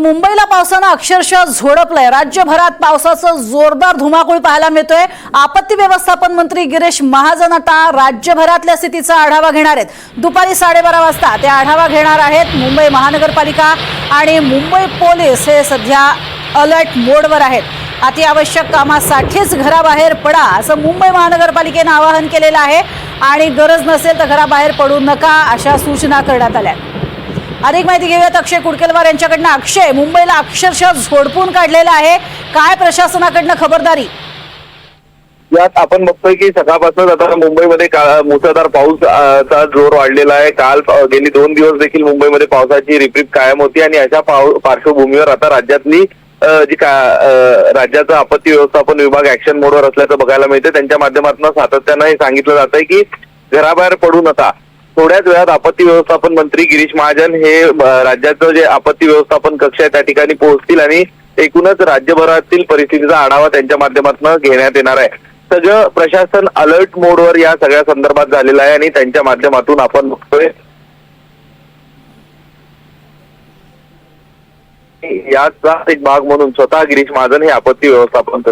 मुंबईला पावसानं अक्षरशः झोडपलंय. राज्यभरात पावसाचं जोरदार धुमाकूळ पाहायला मिळतोय. आपत्ती व्यवस्थापन मंत्री गिरीश महाजन आता राज्यभरातल्या स्थितीचा आढावा घेणार आहेत. दुपारी साडेबारा वाजता ते आढावा घेणार आहेत मुंबई महानगरपालिका आणि मुंबई पोलीस हे सध्या अलर्ट मोडवर आहेत. अतिआवश्यक कामासाठीच घराबाहेर पडा असं मुंबई महानगरपालिकेनं आवाहन केलेलं आहे. आणि गरज नसेल तर घराबाहेर पडू नका अशा सूचना करण्यात आल्या आहेत. अधिक माहिती घेऊयात अक्षय कुडकेलवार यांच्याकडनं. अक्षय मुंबईला अक्षरशः झोडपून काढलेलं आहे. काय प्रशासनाकडनं खबरदारी? यात आपण बघतोय की सकाळपासूनच आता मुंबईमध्ये मुसळधार पाऊस चा जोर वाढलेला आहे. काल गेली दोन दिवस देखील मुंबईमध्ये पावसाची रिपरिप कायम होती आणि अशा पार्श्वभूमीवर आता राज्यातली जी का राज्याचा आपत्ती व्यवस्थापन विभाग ऍक्शन मोडवर असल्याचं बघायला मिळते त्यांच्या माध्यमातून सातत्यानं हे सांगितलं जात आहे की घराबाहेर पडू नका. थोड्याच वेळात आपत्ती व्यवस्थापन मंत्री गिरीश महाजन हे राज्याचं जे आपत्ती व्यवस्थापन कक्ष आहे त्या ठिकाणी पोहोचतील आणि एकूणच राज्यभरातील परिस्थितीचा आढावा त्यांच्या माध्यमातून घेण्यात येणार आहे. सगळं प्रशासन अलर्ट मोडवर या सगळ्या संदर्भात झालेलं आहे आणि त्यांच्या माध्यमातून आपण बघतोय. याचा एक भाग म्हणून स्वतः गिरीश महाजन हे आपत्ती व्यवस्थापन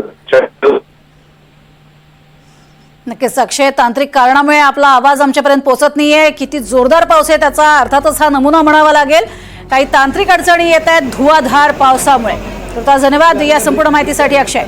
नक्कीच अक्षय तांत्रिक कारणामुळे आपला आवाज आमच्यापर्यंत पोहोचत नाहीये. किती जोरदार पाऊस आहे त्याचा अर्थातच हा नमुना म्हणावा लागेल. काही तांत्रिक अडचणी येत आहेत धुवाधार पावसामुळे. तर धन्यवाद या संपूर्ण माहितीसाठी अक्षय.